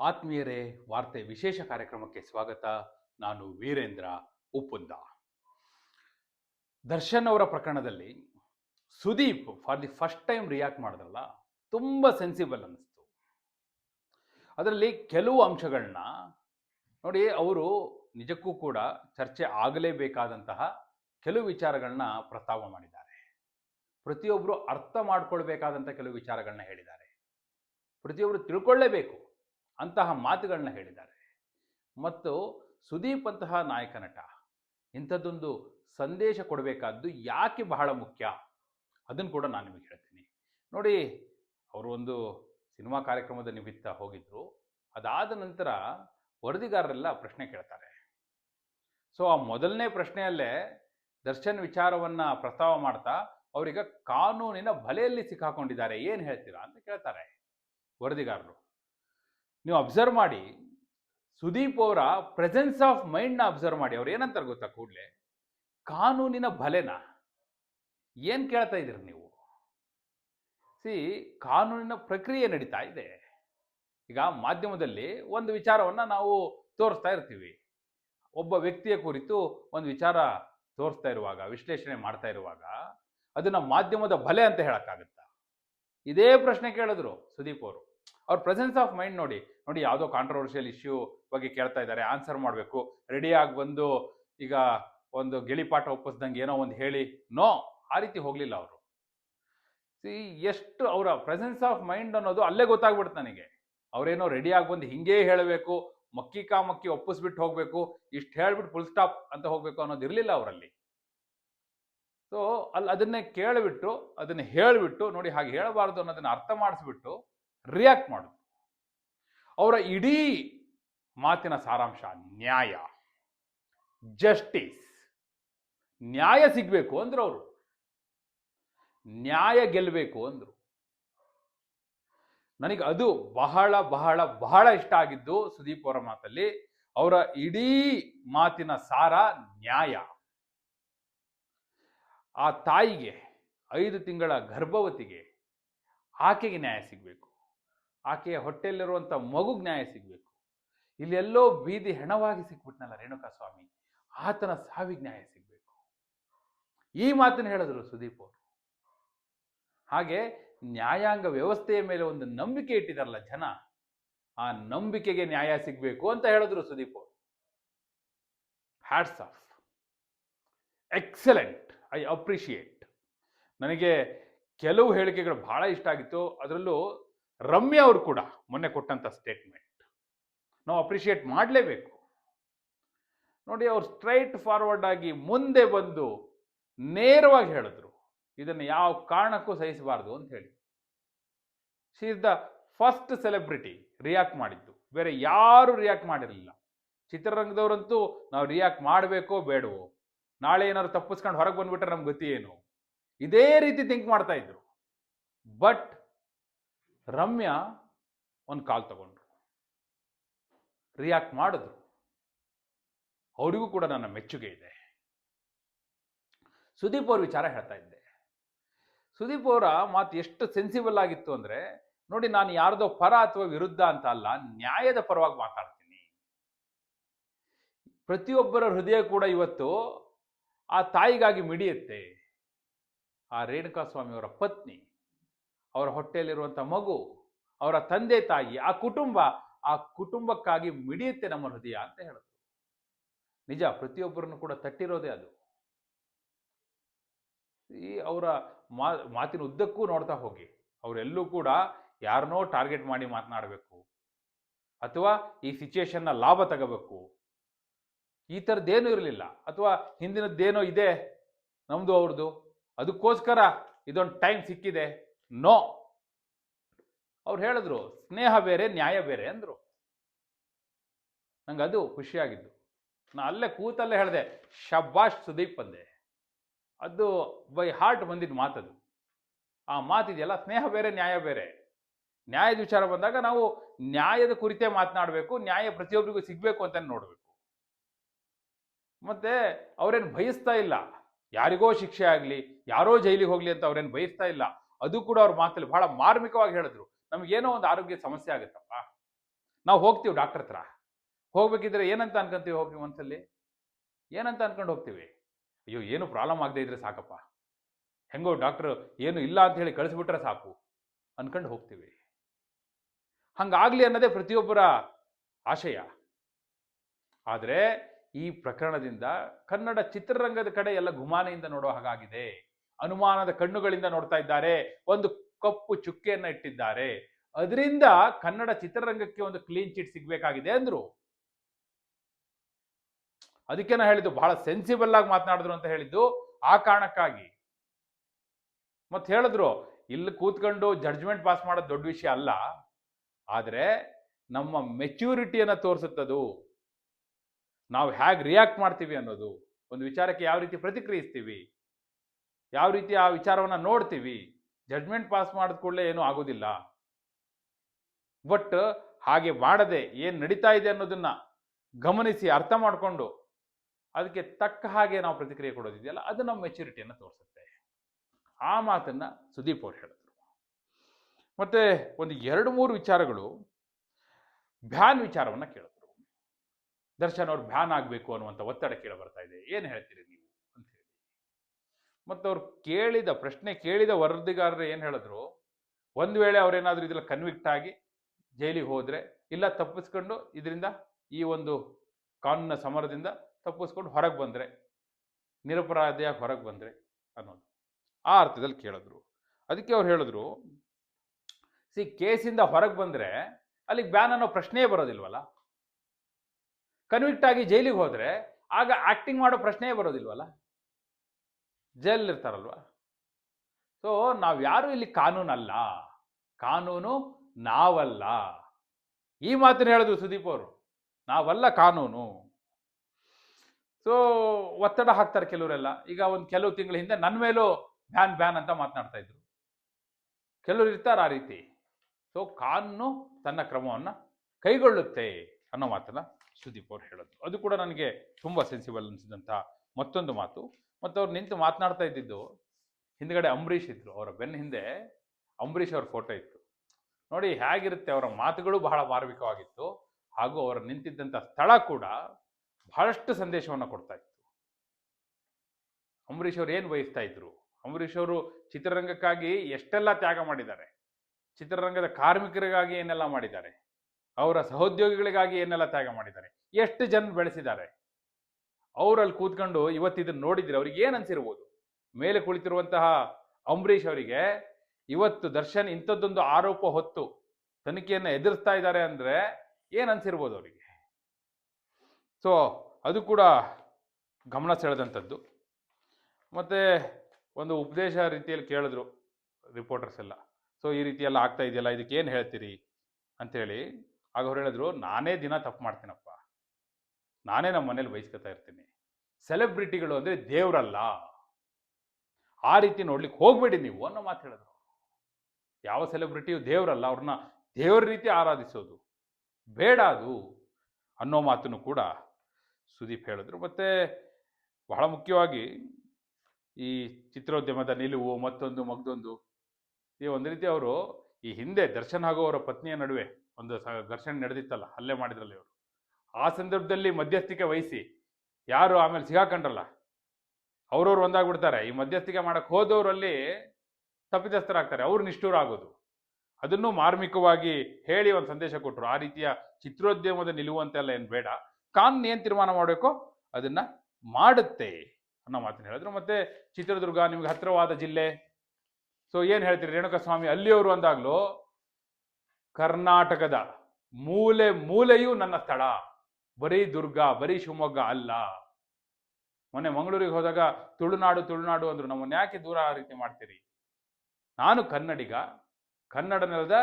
ಆತ್ಮೀಯರೇ, ವಾರ್ತೆ ವಿಶೇಷ ಕಾರ್ಯಕ್ರಮಕ್ಕೆ ಸ್ವಾಗತ. ನಾನು ವೀರೇಂದ್ರ ಉಪ್ಪುಂದ ದರ್ಶನ್ ಅವರ ಪ್ರಕರಣದಲ್ಲಿ Sudeep for the first time react ಮಾಡಿದ್ರಲ್ಲ, ತುಂಬ ಸೆನ್ಸಿಬಲ್ ಅನ್ನಿಸ್ತು. ಅದರಲ್ಲಿ ಕೆಲವು ಅಂಶಗಳನ್ನ ನೋಡಿ, ಅವರು ನಿಜಕ್ಕೂ ಕೂಡ ಚರ್ಚೆ ಆಗಲೇಬೇಕಾದಂತಹ ಕೆಲವು ವಿಚಾರಗಳನ್ನ ಪ್ರಸ್ತಾವ ಮಾಡಿದ್ದಾರೆ. ಪ್ರತಿಯೊಬ್ಬರು ಅರ್ಥ ಮಾಡ್ಕೊಳ್ಬೇಕಾದಂಥ ಕೆಲವು ವಿಚಾರಗಳನ್ನ ಹೇಳಿದ್ದಾರೆ. ಪ್ರತಿಯೊಬ್ಬರು ತಿಳ್ಕೊಳ್ಳೇಬೇಕು. ಅಂತಹ ಮಾತುಗಳನ್ನ ಹೇಳಿದ್ದಾರೆ. ಮತ್ತು ಸುದೀಪ್ ಅಂತಹ ನಾಯಕ ನಟ, ಇಂಥದ್ದೊಂದು ಸಂದೇಶ ಕೊಡಬೇಕಾದ್ದು ಯಾಕೆ ಬಹಳ ಮುಖ್ಯ? ಅದನ್ನು ಕೂಡ ನಾನು ನಿಮಗೆ ಹೇಳ್ತೀನಿ. ನೋಡಿ, ಅವರು ಒಂದು ಸಿನಿಮಾ ಕಾರ್ಯಕ್ರಮದ ನಿಮಿತ್ತ ಹೋಗಿದ್ರು. ಅದಾದ ನಂತರ ವರದಿಗಾರರೆಲ್ಲ ಪ್ರಶ್ನೆ ಕೇಳ್ತಾರೆ. ಸೊ, ಆ ಮೊದಲನೇ ಪ್ರಶ್ನೆಯಲ್ಲೇ ದರ್ಶನ್ ವಿಚಾರವನ್ನು ಪ್ರಸ್ತಾವ ಮಾಡ್ತಾ, ಅವರೀಗ ಕಾನೂನಿನ ಬಲೆಯಲ್ಲಿ ಸಿಕ್ಕಾಕೊಂಡಿದ್ದಾರೆ. ಏನು ಹೇಳ್ತೀರಾ ಅಂತ ಕೇಳ್ತಾರೆ ವರದಿಗಾರರು. ನೀವು ಅಬ್ಸರ್ವ್ ಮಾಡಿ, ಸುದೀಪ್ ಅವರ ಪ್ರೆಸೆನ್ಸ್ ಆಫ್ ಮೈಂಡ್ನ ಅಬ್ಸರ್ವ್ ಮಾಡಿ, ಅವ್ರು ಏನಂತಾರೆ ಗೊತ್ತಾ ಕೂಡಲೇ? ಕಾನೂನಿನ ಬಲೆನ? ಏನು ಕೇಳ್ತಾ ಇದ್ದೀರಿ ನೀವು? ಸಿ ಕಾನೂನಿನ ಪ್ರಕ್ರಿಯೆ ನಡೀತಾ ಇದೆ. ಈಗ ಮಾಧ್ಯಮದಲ್ಲಿ ಒಂದು ವಿಚಾರವನ್ನು ನಾವು ತೋರಿಸ್ತಾ ಇರ್ತೀವಿ. ಒಬ್ಬ ವ್ಯಕ್ತಿಯ ಕುರಿತು ಒಂದು ವಿಚಾರ ತೋರಿಸ್ತಾ ಇರುವಾಗ, ವಿಶ್ಲೇಷಣೆ ಮಾಡ್ತಾ ಇರುವಾಗ ಅದನ್ನು ಮಾಧ್ಯಮದ ಬಲೆ ಅಂತ ಹೇಳೋಕ್ಕಾಗತ್ತಾ? ಇದೇ ಪ್ರಶ್ನೆ ಕೇಳಿದ್ರು ಸುದೀಪ್ ಅವರು. ಅವ್ರ ಪ್ರೆಸೆನ್ಸ್ ಆಫ್ ಮೈಂಡ್ ನೋಡಿ ನೋಡಿ ಯಾವುದೋ ಕಾಂಟ್ರವರ್ಷಿಯಲ್ ಇಶ್ಯೂ ಬಗ್ಗೆ ಕೇಳ್ತಾ ಇದ್ದಾರೆ ಆನ್ಸರ್ ಮಾಡಬೇಕು. ರೆಡಿಯಾಗಿ ಬಂದು ಈಗ ಒಂದು ಗಿಳಿಪಾಠ ಒಪ್ಪಿಸ್ದಂಗೆ ಏನೋ ಒಂದು ಹೇಳಿ ನೋ ಆ ರೀತಿ ಹೋಗಲಿಲ್ಲ ಅವರು. ಸಿ ಎಷ್ಟು ಅವರ ಪ್ರೆಸೆನ್ಸ್ ಆಫ್ ಮೈಂಡ್ ಅನ್ನೋದು ಅಲ್ಲೇ ಗೊತ್ತಾಗ್ಬಿಡ್ತು ನನಗೆ. ಅವರೇನೋ ರೆಡಿಯಾಗಿ ಬಂದು ಹಿಂಗೇ ಹೇಳಬೇಕು, ಮಕ್ಕಿ ಕಾ ಮಕ್ಕಿ ಒಪ್ಪಿಸ್ಬಿಟ್ಟು ಹೋಗಬೇಕು, ಇಷ್ಟು ಹೇಳ್ಬಿಟ್ಟು ಫುಲ್ ಸ್ಟಾಪ್ ಅಂತ ಹೋಗಬೇಕು ಅನ್ನೋದು ಇರಲಿಲ್ಲ ಅವರಲ್ಲಿ. ಸೊ ಅಲ್ಲಿ ಅದನ್ನೇ ಕೇಳಿಬಿಟ್ಟು, ಅದನ್ನ ಹೇಳಿಬಿಟ್ಟು, ನೋಡಿ ಹಾಗೆ ಹೇಳಬಾರ್ದು ಅನ್ನೋದನ್ನ ಅರ್ಥ ಮಾಡಿಸ್ಬಿಟ್ಟು ರಿಯಾಕ್ಟ್ ಮಾಡೋದು. ಅವರ ಇಡೀ ಮಾತಿನ ಸಾರಾಂಶ ನ್ಯಾಯ ಜಸ್ಟಿಸ್ ನ್ಯಾಯ ಸಿಗಬೇಕು ಅಂದ್ರು ಅವರು. ನ್ಯಾಯ ಗೆಲ್ಲಬೇಕು ಅಂದರು. ನನಗೆ ಅದು ಬಹಳ ಬಹಳ ಬಹಳ ಇಷ್ಟ ಆಗಿದ್ದು ಸುದೀಪ್ ಅವರ ಮಾತಲ್ಲಿ. ಅವರ ಇಡೀ ಮಾತಿನ ಸಾರ ನ್ಯಾಯ. ಆ ತಾಯಿಗೆ, ಐದು ತಿಂಗಳ ಗರ್ಭವತಿಗೆ ಆಕೆಗೆ ನ್ಯಾಯ ಸಿಗಬೇಕು. ಆಕೆಯ ಹೊಟ್ಟೆಯಲ್ಲಿರುವಂಥ ಮಗು ನ್ಯಾಯ ಸಿಗಬೇಕು. ಇಲ್ಲೆಲ್ಲೋ ಬೀದಿ ಹೆಣವಾಗಿ ಸಿಕ್ಬಿಟ್ನಲ್ಲ ರೇಣುಕಾ ಸ್ವಾಮಿ ಆತನ ಸಾವಿಗೆ ನ್ಯಾಯ ಸಿಗಬೇಕು. ಈ ಮಾತನ್ನು ಹೇಳಿದ್ರು ಸುದೀಪ್ ಅವರು. ಹಾಗೆ ನ್ಯಾಯಾಂಗ ವ್ಯವಸ್ಥೆಯ ಮೇಲೆ ಒಂದು ನಂಬಿಕೆ ಇಟ್ಟಿದಾರಲ್ಲ ಜನ, ಆ ನಂಬಿಕೆಗೆ ನ್ಯಾಯ ಸಿಗಬೇಕು ಅಂತ ಹೇಳಿದ್ರು ಸುದೀಪ್ ಅವರು. Hats off excellent I appreciate ನನಗೆ ಕೆಲವು ಹೇಳಿಕೆಗಳು ಬಹಳ ಇಷ್ಟ ಆಗಿತ್ತು. ಅದರಲ್ಲೂ ರಮ್ಯಾ ಅವರು ಕೂಡ ಮೊನ್ನೆ ಕೊಟ್ಟಂತ ಸ್ಟೇಟ್ಮೆಂಟ್ ನಾವು ಅಪ್ರಿಷಿಯೇಟ್ ಮಾಡಲೇಬೇಕು. ನೋಡಿ ಅವ್ರು ಸ್ಟ್ರೈಟ್ ಫಾರ್ವರ್ಡ್ ಆಗಿ ಮುಂದೆ ಬಂದು ನೇರವಾಗಿ ಹೇಳಿದ್ರು. ಇದನ್ನು ಯಾವ ಕಾರಣಕ್ಕೂ ಸಹಿಸಬಾರ್ದು ಅಂತ ಹೇಳಿ. She is the first celebrity react ಮಾಡಿದ್ದು. ಬೇರೆ ಯಾರು ರಿಯಾಕ್ಟ್ ಮಾಡಿರಲಿಲ್ಲ. ಚಿತ್ರರಂಗದವರಂತೂ ನಾವು ರಿಯಾಕ್ಟ್ ಮಾಡಬೇಕೋ ಬೇಡವೋ, ನಾಳೆ ಏನಾದ್ರು ತಪ್ಪಿಸ್ಕೊಂಡು ಹೊರಗೆ ಬಂದ್ಬಿಟ್ರೆ ನಮ್ಗೆ ಗತಿ ಏನು? ಇದೇ ರೀತಿ ಥಿಂಕ್ ಮಾಡ್ತಾ ಇದ್ರು. ಬಟ್ ರಮ್ಯಾ ಒಂದು ಕಾಲ್ ತಗೊಂಡ್ರು. ರಿಯಾಕ್ಟ್ ಮಾಡಿದ್ರು. ಅವರಿಗೂ ಕೂಡ ನನ್ನ ಮೆಚ್ಚುಗೆ ಇದೆ. ಸುದೀಪ್ ಅವ್ರ ವಿಚಾರ ಹೇಳ್ತಾ ಇದ್ದೆ. ಸುದೀಪ್ ಅವರ ಮಾತು ಎಷ್ಟು ಸೆನ್ಸಿಬಲ್ ಆಗಿತ್ತು ಅಂದರೆ, ನೋಡಿ ನಾನು ಯಾರ್ದೋ ಪರ ಅಥವಾ ವಿರುದ್ಧ ಅಂತ ಅಲ್ಲ, ನ್ಯಾಯದ ಪರವಾಗಿ ಮಾತಾಡ್ತೀನಿ. ಪ್ರತಿಯೊಬ್ಬರ ಹೃದಯ ಕೂಡ ಇವತ್ತು ಆ ತಾಯಿಗಾಗಿ ಮಿಡಿಯುತ್ತೆ. ಆ ರೇಣುಕಾ ಸ್ವಾಮಿಯವರ ಪತ್ನಿ. ಅವರ ಹೊಟ್ಟೆಯಲ್ಲಿರುವಂಥ ಮಗು, ಅವರ ತಂದೆ ತಾಯಿ, ಆ ಕುಟುಂಬ, ಆ ಕುಟುಂಬಕ್ಕಾಗಿ ಮಿಡಿಯುತ್ತೆ ನಮ್ಮ ಹೃದಯ ಅಂತ ಹೇಳಿದ್ರು. ನಿಜ, ಪ್ರತಿಯೊಬ್ಬರನ್ನು ಕೂಡ ತಟ್ಟಿರೋದೇ ಅದು. ಈ ಅವರ ಮಾತಿನ ಉದ್ದಕ್ಕೂ ನೋಡ್ತಾ ಹೋಗಿ. ಅವರೆಲ್ಲೂ ಕೂಡ ಯಾರನ್ನೋ ಟಾರ್ಗೆಟ್ ಮಾಡಿ ಮಾತನಾಡಬೇಕು. ಅಥವಾ ಈ ಸಿಚುಯೇಷನ್ನ ಲಾಭ ತಗೋಬೇಕು. ಈ ಥರದ್ದೇನೂ ಇರಲಿಲ್ಲ. ಅಥವಾ ಹಿಂದಿನದ್ದೇನೋ ಇದೆ ನಮ್ಮದು ಅವ್ರದ್ದು ಅದಕ್ಕೋಸ್ಕರ ಇದೊಂದು ಟೈಮ್ ಸಿಕ್ಕಿದೆ. ನೋ. ಅವ್ರು ಹೇಳಿದ್ರು, ಸ್ನೇಹ ಬೇರೆ, ನ್ಯಾಯ ಬೇರೆ ಅಂದರು. ನಂಗೆ ಅದು ಖುಷಿಯಾಗಿದ್ದು. ನಾ ಅಲ್ಲೇ ಕೂತಲ್ಲೇ ಹೇಳಿದೆ, ಶಬ್ಬಾಷ್ ಸುದೀಪ್ ಅಂದೆ ಅದು ಬೈ ಹಾರ್ಟ್ ಬಂದಿದ್ದ ಮಾತದು. ಆ ಮಾತಿದೆಯಲ್ಲ, ಸ್ನೇಹ ಬೇರೆ, ನ್ಯಾಯ ಬೇರೆ. ನ್ಯಾಯದ ವಿಚಾರ ಬಂದಾಗ ನಾವು ನ್ಯಾಯದ ಕುರಿತೇ ಮಾತನಾಡಬೇಕು, ನ್ಯಾಯ ಪ್ರತಿಯೊಬ್ಬರಿಗೂ ಸಿಗಬೇಕು ಅಂತ ನೋಡಬೇಕು. ಮತ್ತೆ ಅವರೇನು ಬಯಸ್ತಾ ಇಲ್ಲ. ಯಾರಿಗೋ ಶಿಕ್ಷೆ ಆಗಲಿ, ಯಾರೋ ಜೈಲಿಗೆ ಹೋಗಲಿ ಅಂತ ಅವ್ರೇನು ಬಯಸ್ತಾ ಇಲ್ಲ. ಅದು ಕೂಡ ಅವ್ರ ಮಾತಲ್ಲಿ ಬಹಳ ಮಾರ್ಮಿಕವಾಗಿ ಹೇಳಿದ್ರು. ನಮಗೇನೋ ಒಂದು ಆರೋಗ್ಯ ಸಮಸ್ಯೆ ಆಗುತ್ತಪ್ಪ. ನಾವು ಹೋಗ್ತೀವಿ ಡಾಕ್ಟರ್ ಹತ್ರ. ಹೋಗ್ಬೇಕಿದ್ರೆ ಏನಂತ ಅನ್ಕೊಂತೀವಿ ಹೋಗಿ ಒಂದ್ಸಲಿ ಏನಂತ ಅನ್ಕೊಂಡು ಹೋಗ್ತೀವಿ? ಅಯ್ಯೋ, ಏನು ಪ್ರಾಬ್ಲಮ್ ಆಗದೆ ಇದ್ರೆ ಸಾಕಪ್ಪ. ಹೆಂಗೋ ಡಾಕ್ಟ್ರು ಏನು ಇಲ್ಲ ಅಂತ ಹೇಳಿ ಕಳಿಸ್ಬಿಟ್ರೆ ಸಾಕು. ಅನ್ಕೊಂಡು ಹೋಗ್ತೀವಿ. ಹಂಗಾಗ್ಲಿ ಅನ್ನೋದೇ ಪ್ರತಿಯೊಬ್ಬರ ಆಶಯ. ಆದರೆ ಈ ಪ್ರಕರಣದಿಂದ ಕನ್ನಡ ಚಿತ್ರರಂಗದ ಕಡೆ ಎಲ್ಲ ಗುಮಾನೆಯಿಂದ ನೋಡೋ ಹಾಗಾಗಿದೆ. ಅನುಮಾನದ ಕಣ್ಣುಗಳಿಂದ ನೋಡ್ತಾ ಇದ್ದಾರೆ. ಒಂದು ಕಪ್ಪು ಚುಕ್ಕೆಯನ್ನ ಇಟ್ಟಿದ್ದಾರೆ. ಅದರಿಂದ ಕನ್ನಡ ಚಿತ್ರರಂಗಕ್ಕೆ ಒಂದು ಕ್ಲೀನ್ ಚಿಟ್ ಸಿಗ್ಬೇಕಾಗಿದೆ ಅಂದ್ರು. ಅದಕ್ಕೆ ನಾ ಹೇಳಿದ್ದು, ಬಹಳ ಸೆನ್ಸಿಬಲ್ ಆಗಿ ಮಾತನಾಡಿದ್ರು ಅಂತ ಹೇಳಿದ್ದು, ಆ ಕಾರಣಕ್ಕಾಗಿ. ಮತ್ತೆ ಹೇಳಿದ್ರು, ಇಲ್ಲಿ ಕೂತ್ಕೊಂಡು ಜಡ್ಜ್ಮೆಂಟ್ ಪಾಸ್ ಮಾಡೋದು ದೊಡ್ಡ ವಿಷಯ ಅಲ್ಲ. ಆದರೆ ನಮ್ಮ ಮೆಚ್ಯೂರಿಟಿಯನ್ನು ತೋರಿಸುತ್ತದು. ನಾವು ಹೇಗೆ ರಿಯಾಕ್ಟ್ ಮಾಡ್ತೀವಿ ಅನ್ನೋದು. ಒಂದು ವಿಚಾರಕ್ಕೆ ಯಾವ ರೀತಿ ಪ್ರತಿಕ್ರಿಯಿಸ್ತೀವಿ? ಯಾವ ರೀತಿ ಆ ವಿಚಾರವನ್ನು ನೋಡ್ತೀವಿ ಜಡ್ಜ್ಮೆಂಟ್ ಪಾಸ್ ಮಾಡಿದ ಕೂಡಲೇ ಏನೂ ಆಗೋದಿಲ್ಲ. ಬಟ್ ಹಾಗೆ ಮಾಡದೆ ಏನು ನಡೀತಾ ಇದೆ ಅನ್ನೋದನ್ನ ಗಮನಿಸಿ ಅರ್ಥ ಮಾಡಿಕೊಂಡು ಅದಕ್ಕೆ ತಕ್ಕ ಹಾಗೆ ನಾವು ಪ್ರತಿಕ್ರಿಯೆ ಕೊಡೋದಿದೆಯಲ್ಲ, ಅದು ನಮ್ಮ ಮೆಚುರಿಟಿಯನ್ನು ತೋರಿಸುತ್ತೆ. ಆ ಮಾತನ್ನ ಸುದೀಪ್ ಅವ್ರು ಹೇಳಿದ್ರು. ಮತ್ತೆ ಒಂದು ಎರಡು ಮೂರು ವಿಚಾರಗಳು ಬ್ಯಾನ್ ವಿಚಾರವನ್ನ ಕೇಳಿದ್ರು. ದರ್ಶನ್ ಅವ್ರು ಬ್ಯಾನ್ ಆಗಬೇಕು ಅನ್ನುವಂಥ ಒತ್ತಡ ಕೇಳಿ ಬರ್ತಾ ಇದೆ. ಏನು ಹೇಳ್ತೀರಿ ನೀವು? ಮತ್ತು ಅವ್ರು ಕೇಳಿದ, ಪ್ರಶ್ನೆ ಕೇಳಿದ ವರದಿಗಾರರು ಏನು ಹೇಳಿದ್ರು? ಒಂದು ವೇಳೆ ಅವ್ರೇನಾದ್ರೂ ಇದೆಲ್ಲ ಕನ್ವಿಕ್ಟ್ ಆಗಿ ಜೈಲಿಗೆ ಹೋದರೆ, ಇಲ್ಲ ತಪ್ಪಿಸ್ಕೊಂಡು ಇದರಿಂದ ಈ ಒಂದು ಕಾನೂನಿನ ಸಮರದಿಂದ ತಪ್ಪಿಸ್ಕೊಂಡು ಹೊರಗೆ ಬಂದರೆ, ನಿರಪರಾಧಿಯಾಗಿ ಹೊರಗೆ ಬಂದರೆ ಅನ್ನೋದು. ಆ ಅರ್ಥದಲ್ಲಿ ಕೇಳಿದ್ರು. ಅದಕ್ಕೆ ಅವ್ರು ಹೇಳಿದ್ರು, ಸಿ, ಕೇಸಿಂದ ಹೊರಗೆ ಬಂದರೆ ಅಲ್ಲಿಗೆ ಬ್ಯಾನ್ ಅನ್ನೋ ಪ್ರಶ್ನೆಯೇ ಬರೋದಿಲ್ವಲ್ಲ? ಕನ್ವಿಕ್ಟ್ ಆಗಿ ಜೈಲಿಗೆ ಹೋದರೆ ಆಗ ಆ್ಯಕ್ಟಿಂಗ್ ಮಾಡೋ ಪ್ರಶ್ನೆಯೇ ಬರೋದಿಲ್ವಲ್ಲ? ಜೈಲಲ್ಲಿ ಇರ್ತಾರಲ್ವ ಸೊ ನಾವು ಯಾರು ಇಲ್ಲಿ ಕಾನೂನಲ್ಲ? ಕಾನೂನು ನಾವಲ್ಲ. ಈ ಮಾತನ್ನ ಹೇಳಿದ್ರು ಸುದೀಪ್ ಅವರು. ನಾವಲ್ಲ ಕಾನೂನು. ಸೊ ಒತ್ತಡ ಹಾಕ್ತಾರೆ ಕೆಲವರೆಲ್ಲ. ಈಗ ಒಂದು ಕೆಲವು ತಿಂಗಳ ಹಿಂದೆ ನನ್ನ ಮೇಲೂ ಬ್ಯಾನ್ ಬ್ಯಾನ್ ಅಂತ ಮಾತನಾಡ್ತಾ ಇದ್ರು. ಕೆಲವರು ಇರ್ತಾರೆ ಆ ರೀತಿ. ಸೊ ಕಾನೂನು ತನ್ನ ಕ್ರಮವನ್ನು ಕೈಗೊಳ್ಳುತ್ತೆ ಅನ್ನೋ ಮಾತನ್ನ ಸುದೀಪ್ ಅವ್ರು ಹೇಳೋದು. ಅದು ಕೂಡ ನನಗೆ ತುಂಬ ಸೆನ್ಸಿಬಲ್ ಅನಿಸಿದಂಥ ಮತ್ತೊಂದು ಮಾತು. ಮತ್ತು ಅವ್ರು ನಿಂತು ಮಾತನಾಡ್ತಾ ಇದ್ದಿದ್ದು, ಹಿಂದ್ಗಡೆ ಅಂಬರೀಷ್ ಇದ್ರು. ಅವರ ಬೆನ್ನ ಹಿಂದೆ ಅಂಬರೀಷ್ ಅವ್ರ ಫೋಟೋ ಇತ್ತು. ನೋಡಿ ಹೇಗಿರುತ್ತೆ ಅವರ ಮಾತುಗಳು ಬಹಳ ಮಾರ್ಮಿಕವಾಗಿತ್ತು. ಹಾಗೂ ಅವರು ನಿಂತಿದ್ದಂಥ ಸ್ಥಳ ಕೂಡ ಬಹಳಷ್ಟು ಸಂದೇಶವನ್ನು ಕೊಡ್ತಾ ಇತ್ತು. ಅಂಬರೀಷ್ ಅವರು ಏನು ಬಯಸ್ತಾ ಇದ್ರು? ಅಂಬರೀಷ್ ಅವರು ಚಿತ್ರರಂಗಕ್ಕಾಗಿ ಎಷ್ಟೆಲ್ಲ ತ್ಯಾಗ ಮಾಡಿದ್ದಾರೆ? ಚಿತ್ರರಂಗದ ಕಾರ್ಮಿಕರಿಗಾಗಿ ಏನೆಲ್ಲ ಮಾಡಿದ್ದಾರೆ? ಅವರ ಸಹೋದ್ಯೋಗಿಗಳಿಗಾಗಿ ಏನೆಲ್ಲ ತ್ಯಾಗ ಮಾಡಿದ್ದಾರೆ? ಎಷ್ಟು ಜನ ಬೆಳೆಸಿದ್ದಾರೆ? ಅವರಲ್ಲಿ ಕೂತ್ಕೊಂಡು ಇವತ್ತು ನೋಡಿದ್ರೆ ಅವ್ರಿಗೆ ಏನು ಅನ್ಸಿರ್ಬೋದು? ಮೇಲೆ ಕುಳಿತಿರುವಂತಹ ಅಂಬರೀಷ್ ಅವರಿಗೆ ಇವತ್ತು ದರ್ಶನ್ ಇಂಥದ್ದೊಂದು ಆರೋಪ ಹೊತ್ತು ತನಿಖೆಯನ್ನು ಎದುರಿಸ್ತಾ ಇದ್ದಾರೆ ಅಂದ್ರೆ ಏನು ಅನ್ಸಿರ್ಬೋದು ಅವರಿಗೆ? ಸೊ ಅದು ಕೂಡ ಗಮನ ಸೆಳೆದಂಥದ್ದು. ಮತ್ತೆ ಒಂದು ಉಪದೇಶ ರೀತಿಯಲ್ಲಿ ಕೇಳಿದ್ರು ರಿಪೋರ್ಟರ್ಸ್ ಎಲ್ಲ. ಸೊ ಈ ರೀತಿಯೆಲ್ಲ ಆಗ್ತಾ ಇದೆಯಲ್ಲ, ಇದಕ್ಕೆ ಏನು ಹೇಳ್ತೀರಿ? ಅಂಥೇಳಿ ಆಗ ಅವ್ರು ಹೇಳಿದ್ರು, ನಾನೇ ದಿನ ತಪ್ಪು ಮಾಡ್ತೀನಪ್ಪ. ನಾನೇ ನಮ್ಮ ಮನೇಲಿ ಬಯಸ್ಕೊತಾ ಇರ್ತೀನಿ. ಸೆಲೆಬ್ರಿಟಿಗಳು ಅಂದರೆ ದೇವರಲ್ಲ. ಆ ರೀತಿ ನೋಡ್ಲಿಕ್ಕೆ ಹೋಗ್ಬೇಡಿ ನೀವು ಅನ್ನೋ ಮಾತು ಹೇಳಿದ್ರು. ಯಾವ ಸೆಲೆಬ್ರಿಟಿಯು ದೇವರಲ್ಲ, ಅವ್ರನ್ನ ದೇವರ ರೀತಿ ಆರಾಧಿಸೋದು. ಬೇಡ ಅದು ಅನ್ನೋ ಮಾತನ್ನು ಕೂಡ ಸುದೀಪ್ ಹೇಳಿದ್ರು. ಮತ್ತೆ ಬಹಳ ಮುಖ್ಯವಾಗಿ ಈ ಚಿತ್ರೋದ್ಯಮದ ನಿಲುವು, ಮತ್ತೊಂದು, ಮಗ್ದೊಂದು, ಈ ಒಂದು ರೀತಿ ಅವರು ಈ ಹಿಂದೆ ದರ್ಶನ್ ಆಗೋ ಅವರ ಪತ್ನಿಯ ನಡುವೆ ಒಂದು ಘರ್ಷಣೆ ನಡೆದಿತ್ತಲ್ಲ, ಹಲ್ಲೆ ಮಾಡಿದ್ರಲ್ಲಿ ಅವರು. ಆ ಸಂದರ್ಭದಲ್ಲಿ ಮಧ್ಯಸ್ಥಿಕೆ ವಹಿಸಿ. ಯಾರು ಆಮೇಲೆ ಸಿಗಾಕೊಂಡ್ರಲ್ಲ? ಅವ್ರವ್ರು ಒಂದಾಗ್ಬಿಡ್ತಾರೆ. ಈ ಮಧ್ಯಸ್ಥಿಕೆ ಮಾಡಕ್ಕೆ ಹೋದವರಲ್ಲಿ ತಪ್ಪಿತಸ್ಥರಾಗ್ತಾರೆ. ಅವ್ರು ನಿಷ್ಠೂರ ಆಗೋದು ಅದನ್ನು ಮಾರ್ಮಿಕವಾಗಿ ಹೇಳಿ ಒಂದು ಸಂದೇಶ ಕೊಟ್ಟರು ಆ ರೀತಿಯ ಚಿತ್ರೋದ್ಯಮದ ನಿಲುವಂತೆಲ್ಲ ಏನು ಬೇಡ. ಕಾನೂನು ಏನು ತೀರ್ಮಾನ ಮಾಡಬೇಕೋ ಅದನ್ನ ಮಾಡುತ್ತೆ ಅನ್ನೋ ಮಾತನ್ನು ಹೇಳಿದ್ರು. ಮತ್ತೆ ಚಿತ್ರದುರ್ಗ ನಿಮ್ಗೆ ಹತ್ತಿರವಾದ ಜಿಲ್ಲೆ. ಸೊ ಏನು ಹೇಳ್ತೀರಿ? ರೇಣುಕಸ್ವಾಮಿ ಅಲ್ಲಿಯವರು ಅಂದಾಗ್ಲೂ ಕರ್ನಾಟಕದ ಮೂಲೆ ಮೂಲೆಯೂ ನನ್ನ ಸ್ಥಳ. ಬರೀ ದುರ್ಗ, ಬರೀ ಶಿವಮೊಗ್ಗ ಅಲ್ಲ. ಮೊನ್ನೆ ಮಂಗಳೂರಿಗೆ ಹೋದಾಗ ತುಳುನಾಡು ತುಳುನಾಡು ಅಂದ್ರು. ನಮ್ಮನ್ನ ಯಾಕೆ ದೂರ ಆ ರೀತಿ ಮಾಡ್ತೀರಿ? ನಾನು ಕನ್ನಡಿಗ. ಕನ್ನಡ ನೆಲದ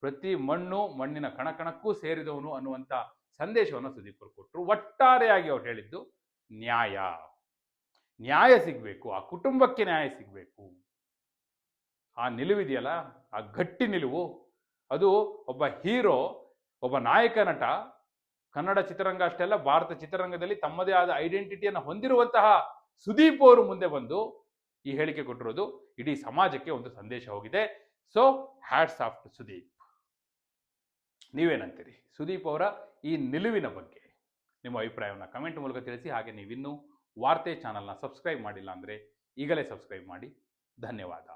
ಪ್ರತಿ ಮಣ್ಣು, ಮಣ್ಣಿನ ಕಣಕಣಕ್ಕೂ ಸೇರಿದವನು ಅನ್ನುವಂಥ ಸಂದೇಶವನ್ನು ಸುದೀಪರು ಕೊಟ್ಟರು ಒಟ್ಟಾರೆಯಾಗಿ ಅವ್ರು ಹೇಳಿದ್ದು ನ್ಯಾಯ. ನ್ಯಾಯ ಸಿಗಬೇಕು. ಆ ಕುಟುಂಬಕ್ಕೆ ನ್ಯಾಯ ಸಿಗಬೇಕು. ಆ ನಿಲುವಿದೆಯಲ್ಲ? ಆ ಗಟ್ಟಿ ನಿಲುವು. ಅದು ಒಬ್ಬ ಹೀರೋ, ಒಬ್ಬ ನಾಯಕ ನಟ ಕನ್ನಡ ಚಿತ್ರರಂಗ ಅಷ್ಟೇ ಅಲ್ಲ ಭಾರತ ಚಿತ್ರರಂಗದಲ್ಲಿ ತಮ್ಮದೇ ಆದ ಐಡೆಂಟಿಟಿಯನ್ನು ಹೊಂದಿರುವಂತಹ ಸುದೀಪ್ ಅವರು ಮುಂದೆ ಬಂದು ಈ ಹೇಳಿಕೆ ಕೊಟ್ಟಿರೋದು. ಇಡೀ ಸಮಾಜಕ್ಕೆ ಒಂದು ಸಂದೇಶ ಹೋಗಿದೆ. So hats off to Sudeep. ನೀವೇನಂತೀರಿ? Sudeep ಅವರ ಈ ನಿಲುವಿನ ಬಗ್ಗೆ ನಿಮ್ಮ ಅಭಿಪ್ರಾಯವನ್ನು ಕಮೆಂಟ್ ಮೂಲಕ ತಿಳಿಸಿ, ಹಾಗೆ ನೀವಿನ್ನೂ ವಾರ್ತೆ ಚಾನಲ್ನ ಸಬ್ಸ್ಕ್ರೈಬ್ ಮಾಡಿಲ್ಲ ಅಂದರೆ ಈಗಲೇ ಸಬ್ಸ್ಕ್ರೈಬ್ ಮಾಡಿ. ಧನ್ಯವಾದ.